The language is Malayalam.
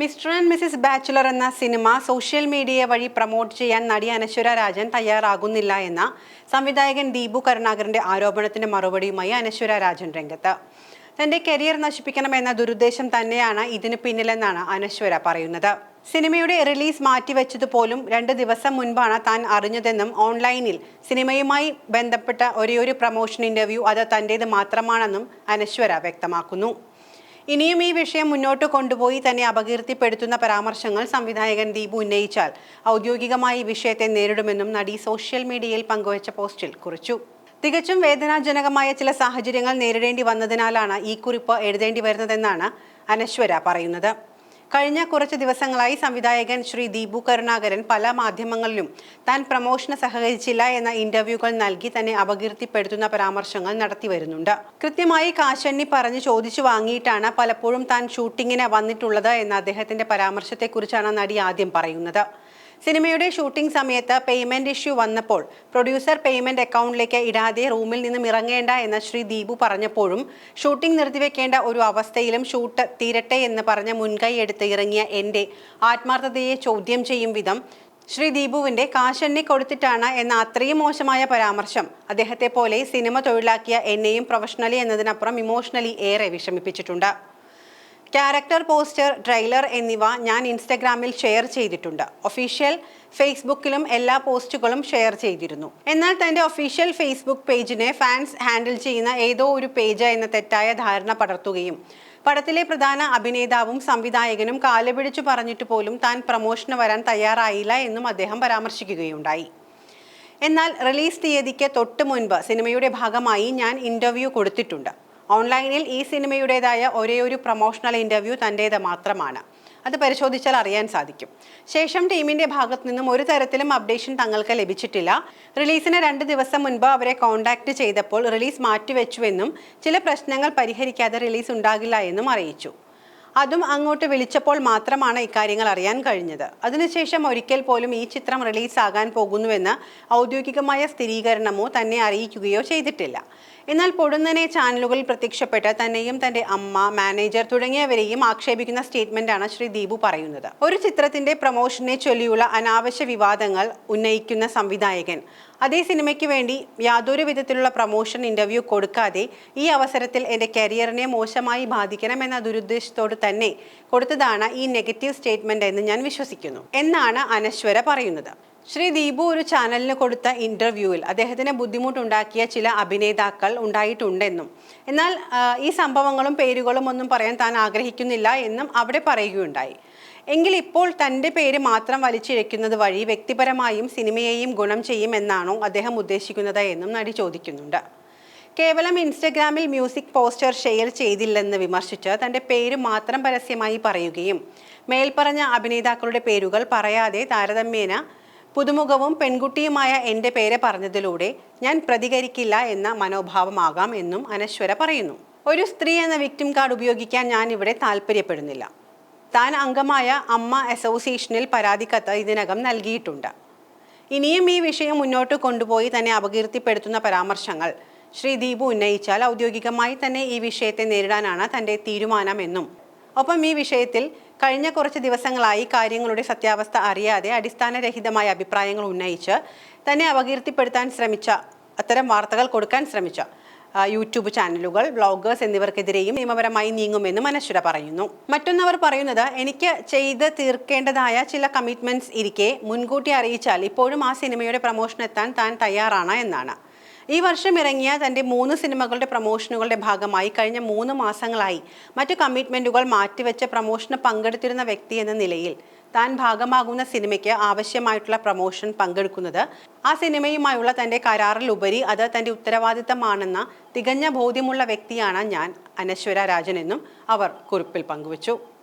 മിസ്റ്റർ ആൻഡ് മിസ്സിസ് ബാച്ചുലർ എന്ന സിനിമ സോഷ്യൽ മീഡിയ വഴി പ്രൊമോട്ട് ചെയ്യാൻ നടി അനശ്വര രാജൻ തയ്യാറാകുന്നില്ല എന്ന സംവിധായകൻ ദീപു കരുണാകരന്റെ ആരോപണത്തിന്റെ മറുപടിയുമായി അനശ്വര രാജൻ രംഗത്ത്. തന്റെ കരിയർ നശിപ്പിക്കണമെന്ന ദുരുദ്ദേശം തന്നെയാണ് ഇതിന് പിന്നിലെന്നാണ് അനശ്വര പറയുന്നത്. സിനിമയുടെ റിലീസ് മാറ്റിവെച്ചതുപോലും രണ്ട് ദിവസം മുൻപാണ് താൻ അറിഞ്ഞതെന്നും ഓൺലൈനിൽ സിനിമയുമായി ബന്ധപ്പെട്ട ഒരേയൊരു പ്രൊമോഷൻ ഇന്റർവ്യൂ അത് തന്റേത് മാത്രമാണെന്നും അനശ്വര വ്യക്തമാക്കുന്നു. ഇനിയും ഈ വിഷയം മുന്നോട്ട് കൊണ്ടുപോയി തന്നെ അപകീർത്തിപ്പെടുത്തുന്ന പരാമർശങ്ങൾ സംവിധായകൻ ദീപു ഉന്നയിച്ചാൽ ഔദ്യോഗികമായി ഈ വിഷയത്തെ നേരിടുമെന്നും നടി സോഷ്യൽ മീഡിയയിൽ പങ്കുവച്ച പോസ്റ്റിൽ കുറിച്ചു. തികച്ചും വേദനാജനകമായ ചില സാഹചര്യങ്ങൾ നേരിടേണ്ടി വന്നതിനാലാണ് ഈ കുറിപ്പ് എഴുതേണ്ടി വരുന്നതെന്നാണ് അനശ്വര പറയുന്നത്. കഴിഞ്ഞ കുറച്ച് ദിവസങ്ങളായി സംവിധായകൻ ശ്രീ ദീപു കരുണാകരൻ പല മാധ്യമങ്ങളിലും താൻ പ്രമോഷന് സഹകരിച്ചില്ല എന്ന ഇന്റർവ്യൂകൾ നൽകി തന്നെ അപകീർത്തിപ്പെടുത്തുന്ന പരാമർശങ്ങൾ നടത്തി വരുന്നുണ്ട്. കൃത്യമായി കാശണ്ണി പറഞ്ഞ് ചോദിച്ചു വാങ്ങിയിട്ടാണ് പലപ്പോഴും താൻ ഷൂട്ടിങ്ങിന് വന്നിട്ടുള്ളത് എന്ന അദ്ദേഹത്തിന്റെ പരാമർശത്തെക്കുറിച്ചാണ് നടി ആദ്യം പറയുന്നത്. സിനിമയുടെ ഷൂട്ടിംഗ് സമയത്ത് പേയ്മെന്റ് ഇഷ്യൂ വന്നപ്പോൾ പ്രൊഡ്യൂസർ പേയ്മെന്റ് അക്കൗണ്ടിലേക്ക് ഇടാതെ റൂമിൽ നിന്നും ഇറങ്ങേണ്ട എന്ന് ശ്രീ ദീപു പറഞ്ഞപ്പോഴും ഷൂട്ടിംഗ് നിർത്തിവെക്കേണ്ട ഒരു അവസ്ഥയിലും ഷൂട്ട് തീരട്ടെ എന്ന് പറഞ്ഞ് മുൻകൈ എടുത്ത് ഇറങ്ങിയ എന്റെ ആത്മാർത്ഥതയെ ചോദ്യം ചെയ്യും വിധം ശ്രീ ദീപുവിന്റെ കാശെണ്ണി കൊടുത്തിട്ടാണ് എന്ന അത്രയും മോശമായ പരാമർശം അദ്ദേഹത്തെ പോലെ സിനിമ തൊഴിലാക്കിയ എന്നെയും പ്രൊഫഷണലി എന്നതിനപ്പുറം ഇമോഷണലി ഏറെ വിഷമിപ്പിച്ചിട്ടുണ്ട്. ക്യാരക്ടർ പോസ്റ്റർ ട്രെയിലർ എന്നിവ ഞാൻ ഇൻസ്റ്റഗ്രാമിൽ ഷെയർ ചെയ്തിട്ടുണ്ട്. ഒഫീഷ്യൽ ഫേസ്ബുക്കിലും എല്ലാ പോസ്റ്റുകളും ഷെയർ ചെയ്തിരുന്നു. എന്നാൽ തന്റെ ഒഫീഷ്യൽ ഫേസ്ബുക്ക് പേജിനെ ഫാൻസ് ഹാൻഡിൽ ചെയ്യുന്ന ഏതോ ഒരു പേജ് എന്ന തെറ്റായ ധാരണ പടർത്തുകയും പടത്തിലെ പ്രധാന അഭിനേതാവും സംവിധായകനും കാലുപിടിച്ചു പറഞ്ഞിട്ട് പോലും താൻ പ്രമോഷന് വരാൻ തയ്യാറായില്ല എന്നും അദ്ദേഹം പരാമർശിക്കുകയുണ്ടായി. എന്നാൽ റിലീസ് തീയതിക്ക് തൊട്ട് മുൻപ് സിനിമയുടെ ഭാഗമായി ഞാൻ ഇന്റർവ്യൂ കൊടുത്തിട്ടുണ്ട്. ഓൺലൈനിൽ ഈ സിനിമയുടേതായ ഒരേയൊരു ഒരു പ്രൊമോഷണൽ ഇന്റർവ്യൂ തന്റേത് മാത്രമാണ്. അത് പരിശോധിച്ചാൽ അറിയാൻ സാധിക്കും. ശേഷം ടീമിന്റെ ഭാഗത്തു നിന്നും ഒരു തരത്തിലും അപ്ഡേഷൻ തങ്ങൾക്ക് ലഭിച്ചിട്ടില്ല. റിലീസിന് രണ്ട് ദിവസം മുൻപ് അവരെ കോൺടാക്ട് ചെയ്തപ്പോൾ റിലീസ് മാറ്റിവെച്ചുവെന്നും ചില പ്രശ്നങ്ങൾ പരിഹരിക്കാതെ റിലീസ് ഉണ്ടാകില്ല എന്നും അറിയിച്ചു. അതും അങ്ങോട്ട് വിളിച്ചപ്പോൾ മാത്രമാണ് ഇക്കാര്യങ്ങൾ അറിയാൻ കഴിഞ്ഞത്. അതിനുശേഷം ഒരിക്കൽ പോലും ഈ ചിത്രം റിലീസാകാൻ പോകുന്നുവെന്ന് ഔദ്യോഗികമായ സ്ഥിരീകരണമോ തന്നെ അറിയിക്കുകയോ ചെയ്തിട്ടില്ല. എന്നാൽ പൊടുന്നനെ ചാനലുകളിൽ പ്രത്യക്ഷപ്പെട്ട് തന്നെയും തന്റെ അമ്മ മാനേജർ തുടങ്ങിയവരെയും ആക്ഷേപിക്കുന്ന സ്റ്റേറ്റ്മെന്റാണ് ശ്രീ ദീപു പറയുന്നത്. ഒരു ചിത്രത്തിന്റെ പ്രൊമോഷനെ ചൊല്ലിയുള്ള അനാവശ്യ വിവാദങ്ങൾ ഉന്നയിക്കുന്ന സംവിധായകൻ. അതേ സിനിമയ്ക്ക് വേണ്ടി യാതൊരു വിധത്തിലുള്ള പ്രൊമോഷൻ ഇന്റർവ്യൂ കൊടുക്കാതെ ഈ അവസരത്തിൽ എന്റെ കരിയറിനെ മോശമായി ബാധിക്കണം എന്ന ദുരുദ്ദേശത്തോട് തന്നെ കൊടുത്തതാണ് ഈ നെഗറ്റീവ് സ്റ്റേറ്റ്മെന്റ് എന്ന് ഞാൻ വിശ്വസിക്കുന്നു. എന്നാണ് അനശ്വര പറയുന്നത്. ശ്രീ ദീപു ഒരു ചാനലിന് കൊടുത്ത ഇന്റർവ്യൂവിൽ അദ്ദേഹത്തിന് ബുദ്ധിമുട്ടുണ്ടാക്കിയ ചില അഭിനേതാക്കൾ ഉണ്ടായിട്ടുണ്ടെന്നും. എന്നാൽ ഈ സംഭവങ്ങളും പേരുകളും ഒന്നും പറയാൻ താൻ ആഗ്രഹിക്കുന്നില്ല എന്നും അവിടെ പറയുകയുണ്ടായി. എങ്കിൽ ഇപ്പോൾ തന്റെ പേര് മാത്രം വലിച്ചിഴക്കുന്നത് വഴി വ്യക്തിപരമായും സിനിമയെയും ഗുണം ചെയ്യുമെന്നാണോ അദ്ദേഹം ഉദ്ദേശിക്കുന്നത് എന്നും നടി ചോദിക്കുന്നുണ്ട്. കേവലം ഇൻസ്റ്റഗ്രാമിൽ മ്യൂസിക് പോസ്റ്റർ ഷെയർ ചെയ്തില്ലെന്ന് വിമർശിച്ച് തന്റെ പേര് മാത്രം പരസ്യമായി പറയുകയും മേൽപ്പറഞ്ഞ അഭിനേതാക്കളുടെ പേരുകൾ പറയാതെ താരതമ്യേന പുതുമുഖവും പെൺകുട്ടിയുമായ എന്റെ പേര് പറഞ്ഞതിലൂടെ ഞാൻ പ്രതികരിക്കില്ല എന്ന മനോഭാവമാകാം എന്നും അനശ്വര പറയുന്നു. ഒരു സ്ത്രീ എന്ന വിക്ടിം കാർഡ് ഉപയോഗിക്കാൻ ഞാൻ ഇവിടെ താല്പര്യപ്പെടുന്നില്ല. താൻ അംഗമായ അമ്മ അസോസിയേഷനിൽ പരാതി കത്ത് ഇതിനകം നൽകിയിട്ടുണ്ട്. ഇനിയും ഈ വിഷയം മുന്നോട്ട് കൊണ്ടുപോയി തന്നെ അപകീർത്തിപ്പെടുത്തുന്ന പരാമർശങ്ങൾ ശ്രീ ദീപു ഉന്നയിച്ചാൽ ഔദ്യോഗികമായി തന്നെ ഈ വിഷയത്തെ നേരിടാനാണ് തന്റെ തീരുമാനമെന്നും ഒപ്പം ഈ വിഷയത്തിൽ കഴിഞ്ഞ കുറച്ച് ദിവസങ്ങളായി കാര്യങ്ങളുടെ സത്യാവസ്ഥ അറിയാതെ അടിസ്ഥാനരഹിതമായ അഭിപ്രായങ്ങൾ ഉന്നയിച്ച് തന്നെ അപകീർത്തിപ്പെടുത്താൻ ശ്രമിച്ച അത്തരം വാർത്തകൾ കൊടുക്കാൻ ശ്രമിച്ച യൂട്യൂബ് ചാനലുകൾ ബ്ലോഗേഴ്സ് എന്നിവർക്കെതിരെയും നിയമപരമായി നീങ്ങുമെന്ന് മനശ്വര പറയുന്നു. മറ്റൊന്നവർ പറയുന്നത് എനിക്ക് ചെയ്ത് തീർക്കേണ്ടതായ ചില കമ്മിറ്റ്മെന്റ്സ് ഇരിക്കെ മുൻകൂട്ടി അറിയിച്ചാൽ ഇപ്പോഴും ആ സിനിമയുടെ പ്രൊമോഷൻ എത്താൻ താൻ തയ്യാറാണ് എന്നാണ്. ഈ വർഷം ഇറങ്ങിയ തന്റെ മൂന്ന് സിനിമകളുടെ പ്രമോഷനുകളുടെ ഭാഗമായി കഴിഞ്ഞ മൂന്ന് മാസങ്ങളായി മറ്റു കമ്മിറ്റ്മെന്റുകൾ മാറ്റിവെച്ച് പ്രമോഷന് പങ്കെടുത്തിരുന്ന വ്യക്തി എന്ന നിലയിൽ താൻ ഭാഗമാകുന്ന സിനിമയ്ക്ക് ആവശ്യമായിട്ടുള്ള പ്രമോഷൻ പങ്കെടുക്കുന്നത്. ആ സിനിമയുമായുള്ള തന്റെ കരാറിലുപരി അത് തന്റെ ഉത്തരവാദിത്തമാണെന്ന തികഞ്ഞ ബോധ്യമുള്ള വ്യക്തിയാണ് ഞാൻ അനശ്വര രാജൻ എന്നും അവർ കുറിപ്പിൽ പങ്കുവച്ചു.